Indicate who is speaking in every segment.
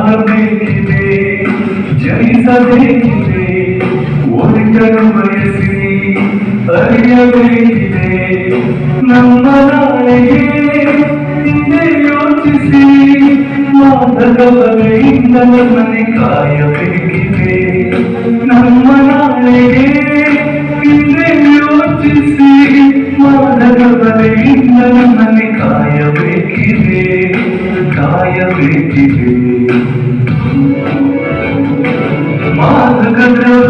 Speaker 1: ಆಗಬೇಕಿದೆ ಜಯಿಸಬೇಕಿದೆ ಒಳಿತನ್ನು ಬಯಸಿ ಅರಿಯಬೇಕಿದೆ ನಮ್ಮ ನಾಳೆಗೆ ಹಿಂದೆ ಯೋಚಿಸಿ ಮಾದಕ ಬಗೆಯಿಂದ ನಮ್ಮನೆ ಕಾಯಬೇಕಿದೆ ನಮ್ಮ ನಾಳೆಗೆ ಹಿಂದೆ ಯೋಚಿಸಿ ಮಾದಕ ಬಗೆಯಿಂದ ನಮ್ಮನೆ ಕಾಯಬೇಕಿದೆ ಕಾಯಬೇಕಿದೆ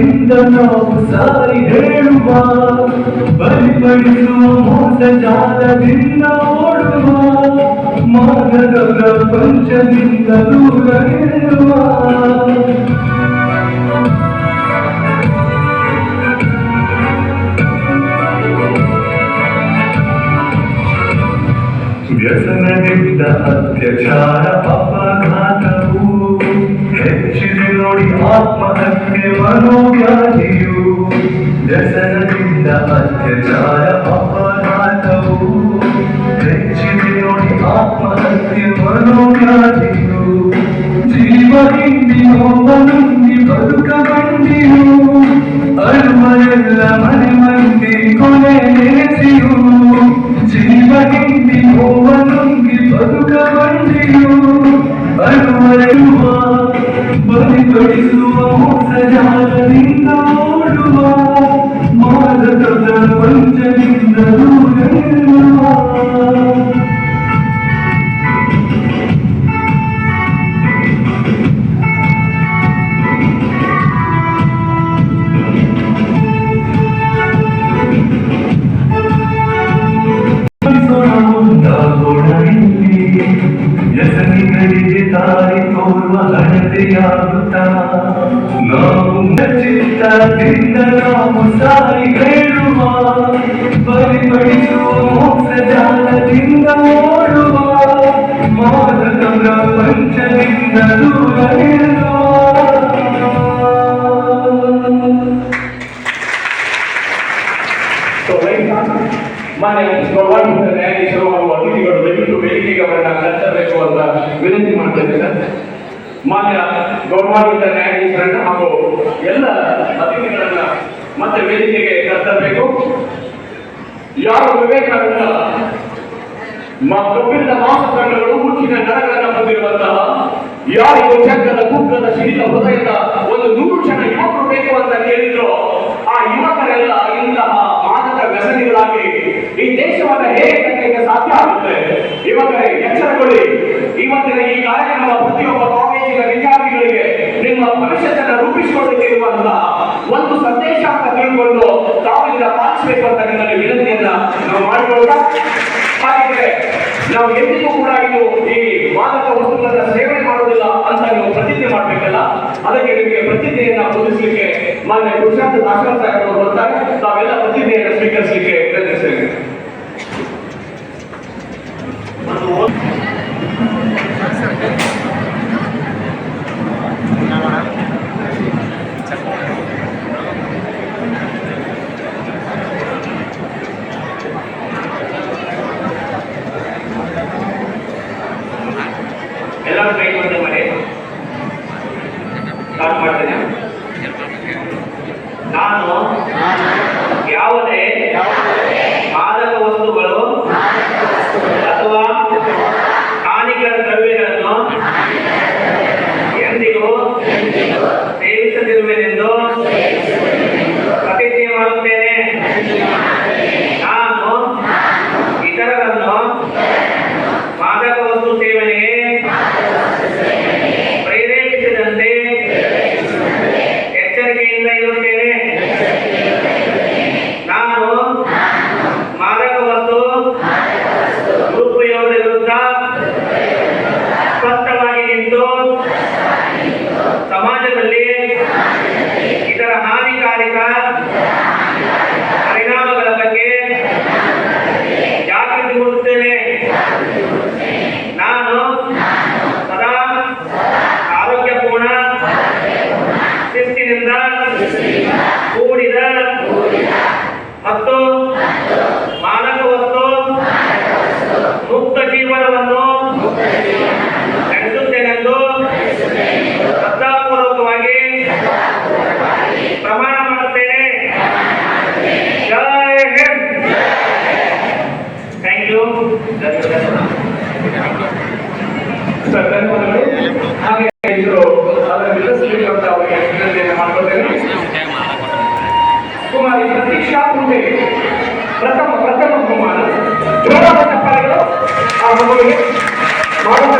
Speaker 1: ಚಿತ್ತದಿಂದ ನಾವು ಸಾರಿ ಹೇಳುವ ಬಲಿಪಡಿಸುವ ಮೋಸ ಜಾಲದಿಂದ ಓಡುವ ಮಾರ್ಗದ ಪ್ರಪಂಚದಿಂದ ದೂರ ಇರುವ ವ್ಯಸನದಿಂದ ಅತ್ಯಾಚಾರ ಅಪಘಾತವು ಆತ್ಮಹತ್ಯೆ ಮನೋವ್ಯಾಧಿಯು ವ್ಯಸನದಿಂದ ಅತ್ಯಾಚಾರ ಅಪಘಾತವು ಹೆಚ್ಚಿದೆ ನೋಡಿ ಆತ್ಮಹತ್ಯೆ ಮನೋವ್ಯಾಧಿಯು ಜೀವ ಹಿಂದಿ ನೋವನುಂದಿ
Speaker 2: ನ್ಯಾಯಾಧೀಶರು ಹಾಗೂ ಅತಿಥಿಗಳು ದಯವಿಟ್ಟು ವೇದಿಕೆಗೆ ಅವರನ್ನ ಕರೆಸಬೇಕು ಅಂತ ವಿನಂತಿ ಮಾಡ್ತೇನೆ ಸರ್ ಮಾನ್ಯ ಗೌರವಾನ್ವಿತ ನ್ಯಾಯಾಧೀಶರನ್ನ ಹಾಗೂ ಎಲ್ಲ ಅತಿಥಿಗಳನ್ನ ಮತ್ತೆ ವೇದಿಕೆಗೆ ಕರ್ತಬೇಕು ಯಾರು ವಿವೇಕಾನಂದ ಕಬ್ಬಿಣದ ಮಾಂಸಖಂಡಗಳು ಮುಚ್ಚಿನ ನರಗಳನ್ನು ಹೊಂದಿರುವಂತಹ ಯಾರಿಗೂ ಚಕ್ಕದ ಕುಕ್ಕದ ಸಿಡಿದ ಹೃದಯದ ಒಂದು ನೂರು ಜನ ಯುವಕರು ಬೇಕು ಅಂತ ಕೇಳಿದ್ರು, ಆ ಯುವಕರೆಲ್ಲ ಇಂತಹ ಮಾದಕ ವ್ಯಸನಿಗಳಾಗಿ ಈ ದೇಶವನ್ನ ಹೇಗೆ ಸಾಧ್ಯ ಆಗುತ್ತೆ? ಯುವಕರೇ, ಎಚ್ಚರಗೊಳ್ಳಿ. ಇವತ್ತಿನ ಈ ಕಾರ್ಯಕ್ರಮ ಪ್ರತಿಯೊಬ್ಬ ಅಂತ ತಾವಿಂದ ತಾವು ಇದನ್ನ ಪಾಲಿಸಬೇಕು ಅಂತ ನಿಮ್ಮಲ್ಲಿ ವಿನಂತಿಯನ್ನ ನಾವು ಮಾಡಿಕೊಳ್ತಾ ಹಾಗಿದ್ರೆ ನಾವು ಎಂದಿಗೂ ಕೂಡ ಇದು ಈ ಮಾದಕ ವಸ್ತುಗಳನ್ನ ಸೇವನೆ ಮಾಡೋದಿಲ್ಲ ಅಂತ ನೀವು ಪ್ರತಿಜ್ಞೆ ಮಾಡಬೇಕಲ್ಲ? ಅದಕ್ಕೆ ನಿಮಗೆ ಪ್ರತಿಜ್ಞೆಯನ್ನ ಬೋಧಿಸಲಿಕ್ಕೆ ಮಾನ್ಯ ಪುರುಷಾರ್ಥ ದಾಸರ ಸಾಹೇಬರು ಬರ್ತಾರೆ ತಾವೆಲ್ಲ ಪ್ರತಿಜ್ಞೆಯನ್ನು ಸ್ವೀಕರಿಸಲಿಕ್ಕೆ ಪ್ರಯತ್ನಿಸ್ತೇವೆ ಎಲ್ಲರೂ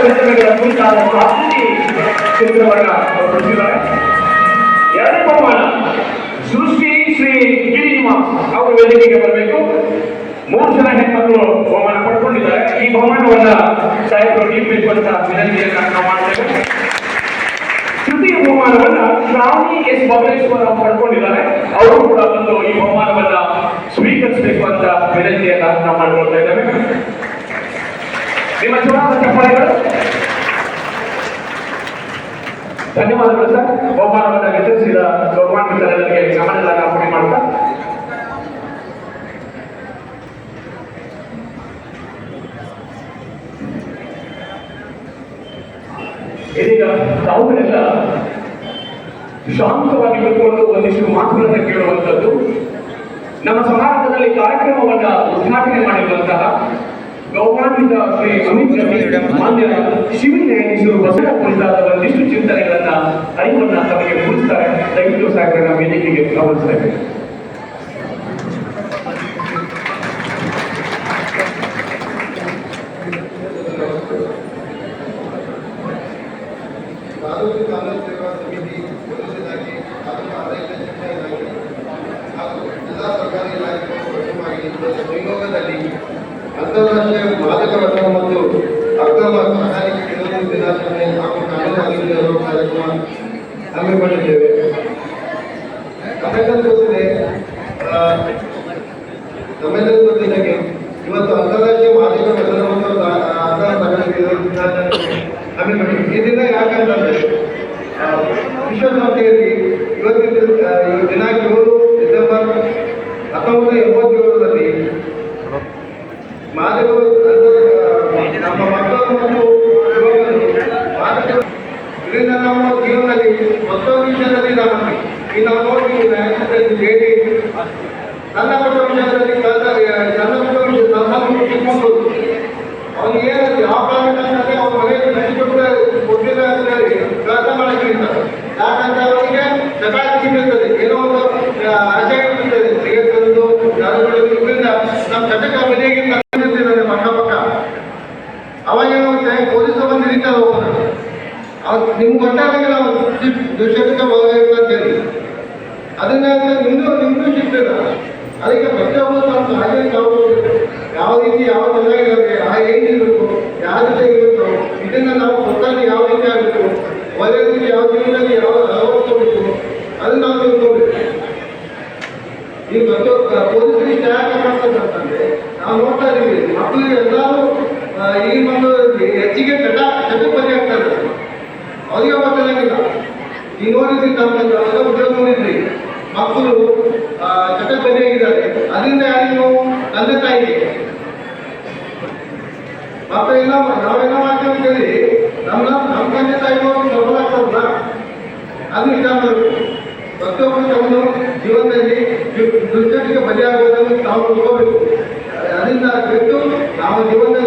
Speaker 2: ರಚನೆಗಳ ಕುರಿತಾದ ಆಕೃತಿ ಚಿತ್ರವನ್ನ ಕೊಟ್ಟಿದ್ದಾರೆ. ಎರಡನೇ ಬಹುಮಾನ. ಸೃಷ್ಟಿ ಶ್ರೀ ಗಿರಿನಿವಾಸ್ ಅವರು ವೇದಿಕೆಗೆ ಬರಬೇಕು. ಮೂರು ಜನ ಹೆಣ್ಮಕ್ಕಳು ಬಹುಮಾನ ಪಡ್ಕೊಂಡಿದ್ದಾರೆ. ಈ ಬಹುಮಾನವನ್ನ ಸಾಹೇಬರು ನೀಡಬೇಕು ಅಂತ ವಿನಂತಿಯನ್ನ ನಾವು ಮಾಡ್ತೇವೆ. ತೃತೀಯ ಬಹುಮಾನವನ್ನ ಶ್ರಾವಣಿ ಎಸ್ ಬಬಲೇಶ್ವರ ಅವರು ಪಡ್ಕೊಂಡಿದ್ದಾರೆ. ಅವರು ಕೂಡ ಬಂದು ಈ ಬಹುಮಾನವನ್ನ ಸ್ವೀಕರಿಸಬೇಕು ಅಂತ ವಿನಂತಿಯನ್ನ ನಾವು ಮಾಡ್ಕೊಳ್ತಾ ಇದ್ದೇವೆ. ನಿಮ್ಮ ಚುನಾವಣಾ ಚಪ್ಪಾಳೆಗಳು? ಧನ್ಯವಾದಗಳು ಸರ್. ಬಹುಮಾನವನ್ನು ವಿತರಿಸಿದ ಗೌರವಾನ್ವಿತರಿಗೆ ಗಮನದ ಅರ್ಪಣೆ ಮಾಡ್ತಾ ಇದೀಗ ತಾವುಗಳೆಲ್ಲ ಶಾಂತವಾಗಿ ಕುಳಿತುಕೊಂಡು ಒಂದಿಷ್ಟು ಮಾತುಗಳನ್ನು ಕೇಳುವಂಥದ್ದು. ನಮ್ಮ ಸಮಾರಂಭದಲ್ಲಿ ಕಾರ್ಯಕ್ರಮವನ್ನು ಉದ್ಘಾಟನೆ ಮಾಡಿರುವಂತಹ ಗೌರವಾನ್ವಿತ ಶ್ರೀ ಅಮಿತ್ ರವಿ ಮಾನ್ಯ ನ್ಯಾಯಾಧೀಶರು ಬಸವ ಕುರಿತಾದ ಒಂದಿಷ್ಟು ಚಿಂತನೆಗಳನ್ನ ಅರಿವನ್ನ ತಮಗೆ ಮೂಡಿಸ್ತಾರೆ ದಯವಿಟ್ಟು ಸಾಗರ ವೇದಿಕೆಗೆ ಇದ್ದೇವೆ
Speaker 3: ಅಕ್ರಮ ಸಾಗಾಣಿಕೆ ವಿರೋಧಿ ದಿನಾಚರಣೆ ಹಾಗೂ ಕಾನೂನು ಅರಿವಿನ ಕಾರ್ಯಕ್ರಮ ಹಮ್ಮಿಕೊಂಡಿದ್ದೇವೆ ನಮ್ಮೆಲ್ಲರಿಗೂ ಗೊತ್ತಿದೆ ಇವತ್ತು ಅಂತಾರಾಷ್ಟ್ರೀಯ ಮಾದಕ ವ್ಯಸನ ಮತ್ತು ಈ ದಿನ ಯಾಕಂತಂದ್ರೆ ವಿಶ್ವಸಂಸ್ಥೆಯಲ್ಲಿ ಇವತ್ತಿನ ದಿನಾಂಕ ಡಿಸೆಂಬರ್ ಹತ್ತೊಂಬತ್ತು ಮಾದಕ ಆ, ನಮ್ಮ ಮಕ್ಕಳು ಮತ್ತು ಯುವಕರು ಮಾದಕ ಇದರಿಂದ ನಾವು ಜೀವನದಲ್ಲಿ ಮತ್ತೊಂದು ವಿಷಯದಲ್ಲಿ ನಾವು ಈ ನಾವು ನೋಡಿ ನ್ಯಾಯಸಭೆಯಲ್ಲಿ ಹೇಳಿ ಯಾವ ಕಾರಣಕ್ಕೆ ಅವ್ನ ಮನೆಯಲ್ಲಿ ಅಂತ ಹೇಳಿ ಯಾಕಂದ್ರೆ ಅವರಿಗೆ ಚಟಾಕಿ ಸಿಗುತ್ತದೆ. ಏನೋ ಒಂದು ಇರ್ತದೆ. ತರುವುದು ದಾರು ಬಿಡುವುದು ಇದರಿಂದ ನಮ್ಮ ಚಟಕ ಇರ್ತಿದ್ದಾನೆ ಪಕ್ಕ ಪಕ್ಕ. ಅವಾಗ ಏನಾಗುತ್ತೆ ಪೊಲೀಸ್ ಬಂದು ಹಿಡಿತಾರೆ ಹೋಗೋದು ಅವ್ರು ನಿಮ್ಗೆ ಒಟ್ಟಾಗಿ ಈ ನೋಡಿದ್ರಿ ತಮ್ಮ ಉದ್ಯೋಗ ನೋಡಿದ್ರಿ ಮಕ್ಕಳು ಆ, ಚಟಕ್ಕೆ ಬಲಿಯಾಗಿದ್ದಾರೆ ಅದರಿಂದ ಯಾರಿಗೂ ತಂದೆ ತಾಯಿಗೆ ಮತ್ತೆ ಇಲ್ಲ ನಾವೇನೋ ಮಾಡ್ತೀವಿ ಅಂತ ಹೇಳಿ ನಮ್ಮ ನಮ್ಮ ತಂದೆ ತಾಯಿಗಳು ಪ್ರಬಲ ಆಗ್ತಾರಲ್ಲ ಅದು ವಿಚಾರ ಮಾಡಬೇಕು ಪ್ರತಿಯೊಬ್ಬರು ತಮ್ಮ ಜೀವನದಲ್ಲಿ ದುಶ್ಚಟಕ್ಕೆ ಬಲಿಯಾಗುವುದನ್ನು ತಾವು ತಿಳ್ಕೋಬೇಕು ಅದರಿಂದ ಬಿಟ್ಟು ನಾವು ಜೀವನದಲ್ಲಿ